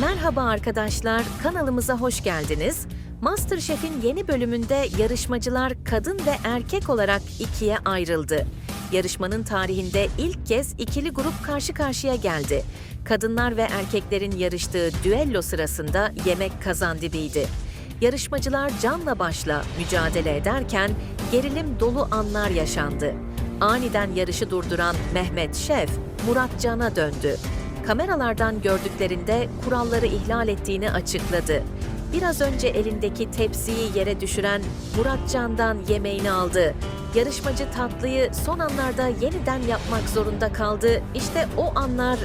Merhaba arkadaşlar, kanalımıza hoş geldiniz. MasterChef'in yeni bölümünde yarışmacılar kadın ve erkek olarak ikiye ayrıldı. Yarışmanın tarihinde ilk kez ikili grup karşı karşıya geldi. Kadınlar ve erkeklerin yarıştığı düello sırasında yemek kazandibiydi. Yarışmacılar canla başla mücadele ederken gerilim dolu anlar yaşandı. Aniden yarışı durduran Mehmet Şef, Murat Can'a döndü. Kameralardan gördüklerinde kuralları ihlal ettiğini açıkladı. Biraz önce elindeki tepsiyi yere düşüren Murat Can'dan yemeğini aldı. Yarışmacı tatlıyı son anlarda yeniden yapmak zorunda kaldı. İşte o anlar